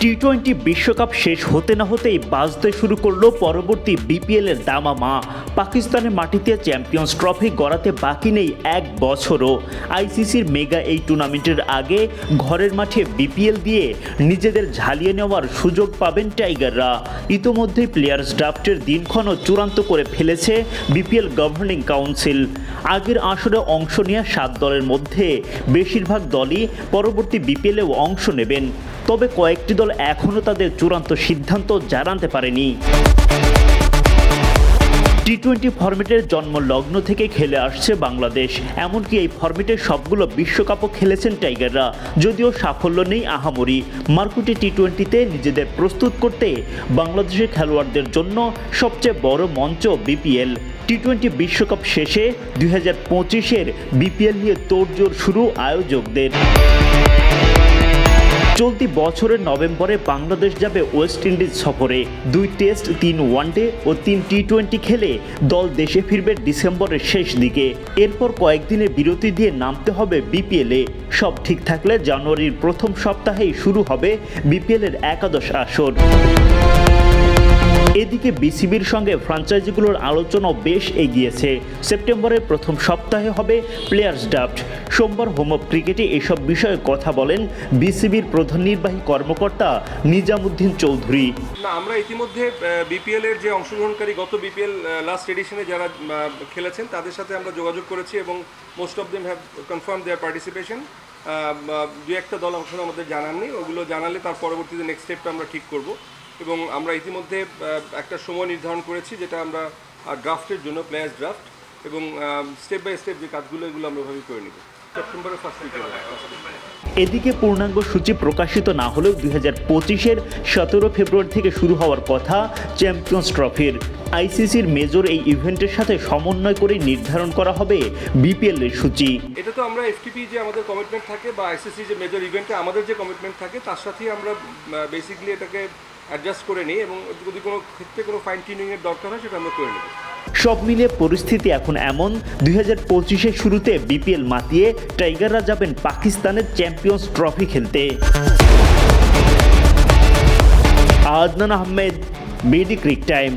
T twenty বিশ্বকাপ শেষ হতে না হতেই বাজতে শুরু করল পরবর্তী বিপিএল এর দামামা পাকিস্তানের মাটিতে চ্যাম্পিয়ন্স ট্রফি গড়াতে বাকি নেই এক বছরও। আইসিসির মেগা এই টুর্নামেন্টের আগে ঘরের মাঠে বিপিএল দিয়ে নিজেদের ঝালিয়ে নেওয়ার সুযোগ পাবেন টাইগাররা। ইতোমধ্যেই প্লেয়ার্স ড্রাফটের দিনক্ষণও চূড়ান্ত করে ফেলেছে বিপিএল গভর্নিং কাউন্সিল আগের আসরে অংশ নেওয়া সাত দলের মধ্যে বেশিরভাগ দলই পরবর্তী বিপিএলেও অংশ নেবেন। তবে কয়েকটি দল এখনও তাদের চূড়ান্ত সিদ্ধান্ত জানাতে পারেনি। টি টোয়েন্টি ফরম্যাটের জন্ম লগ্ন থেকে খেলে আসছে বাংলাদেশ। এমনকি এই ফরম্যাটের সবগুলো বিশ্বকাপও খেলেছেন টাইগাররা। যদিও সাফল্য নেই আহামরি। মার্কুটি টি টোয়েন্টিতে নিজেদের প্রস্তুত করতে বাংলাদেশের খেলোয়াড়দের জন্য সবচেয়ে বড় মঞ্চ বিপিএল। টি টোয়েন্টি বিশ্বকাপ শেষে দুই হাজার পঁচিশের বিপিএল নিয়ে তোড়জোড় শুরু আয়োজকদের। চলতি বছরের নভেম্বরে বাংলাদেশ যাবে ওয়েস্ট ইন্ডিজ সফরে। দুই টেস্ট, তিন ওয়ানডে ও তিন টি টোয়েন্টি খেলে দল দেশে ফিরবে ডিসেম্বরের শেষ দিকে। এরপর কয়েকদিনের বিরতি দিয়ে নামতে হবে বিপিএলে। সব ঠিক থাকলে জানুয়ারির প্রথম সপ্তাহেই শুরু হবে বিপিএলের একাদশ আসর। এদিকে বিসিবির সঙ্গে ফ্রাঞ্চাইজিগুলোর আলোচনাও বেশ এগিয়েছে। সেপ্টেম্বরের প্রথম সপ্তাহে হবে প্লেয়ার্স ড্রাফট সোমবার হোম অফ ক্রিকেটে এসব বিষয়ে কথা বলেন বিসিবির প্রধান নির্বাহী কর্মকর্তা নিজামুদ্দিন চৌধুরী। না, আমরা ইতিমধ্যে বিপিএল এর যে অংশগ্রহণকারী গত বিপিএল লাস্ট এডিশনে যারা খেলেছেন, তাদের সাথে আমরা যোগাযোগ করেছি এবং most of them have confirm their participation দু একটা দল অংশ আমাদের জানাননি, ওগুলো জানালে তার পরবর্তীতে নেক্সট স্টেপটা আমরা ঠিক করব। এবং আমরা ইতিমধ্যে একটা সময় নির্ধারণ করেছি যেটা আমরা ড্রাফটের জন্য প্লেয়ার্স ড্রাফট এবং স্টেপ বাই স্টেপ যে কাজগুলো এগুলো আমরা ভাবে করে নিব। সেপ্টেম্বরের ফার্স্ট উইকে এদিকে পূর্ণাঙ্গ সূচি প্রকাশিত না হলেও দুই হাজার পঁচিশের সতেরো ফেব্রুয়ারি থেকে শুরু হওয়ার কথা চ্যাম্পিয়ন্স ট্রফির আইসিসির মেজর এই ইভেন্টের সাথে সমন্বয় করে নির্ধারণ করা হবে বিপিএল এর সূচি। এটা তো আমরা এফটিপি যে আমাদের কমিটমেন্ট থাকে বা আইসিসি যে মেজর ইভেন্টে আমাদের যে কমিটমেন্ট থাকে তার সাথেই আমরা বেসিক্যালি এটাকে অ্যাডজাস্ট করে নিই এবং যদি কোনো ক্ষেত্রে কোনো ফাইন টিউনিংয়ের দরকার হয়, সেটা আমরা করে নেব। সব মিলিয়ে পরিস্থিতি এখন এমন। দুই হাজার পঁচিশের শুরুতে বিপিএল মাতিয়ে টাইগাররা যাবেন পাকিস্তানের চ্যাম্পিয়ন্স ট্রফি খেলতে। Adnan Ahmed, BD Cric Time.